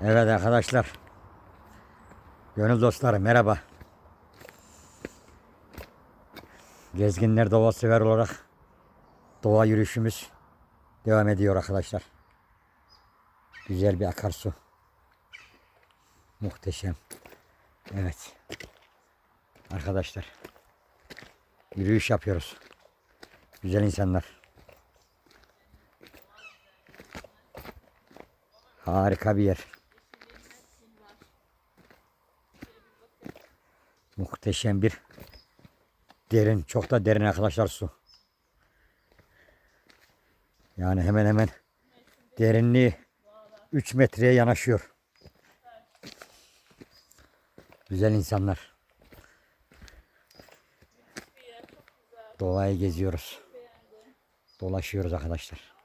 Evet arkadaşlar. Gönül dostları merhaba. Gezginler doğa sever olarak doğa yürüyüşümüz devam ediyor arkadaşlar. Güzel bir akarsu. Muhteşem. Evet. Arkadaşlar. Yürüyüş yapıyoruz. Güzel insanlar. Harika bir yer. Muhteşem bir derin, çok da derin arkadaşlar su. Yani hemen hemen derinliği 3 metreye yanaşıyor. Güzel insanlar. Doğayı geziyoruz. Dolaşıyoruz arkadaşlar.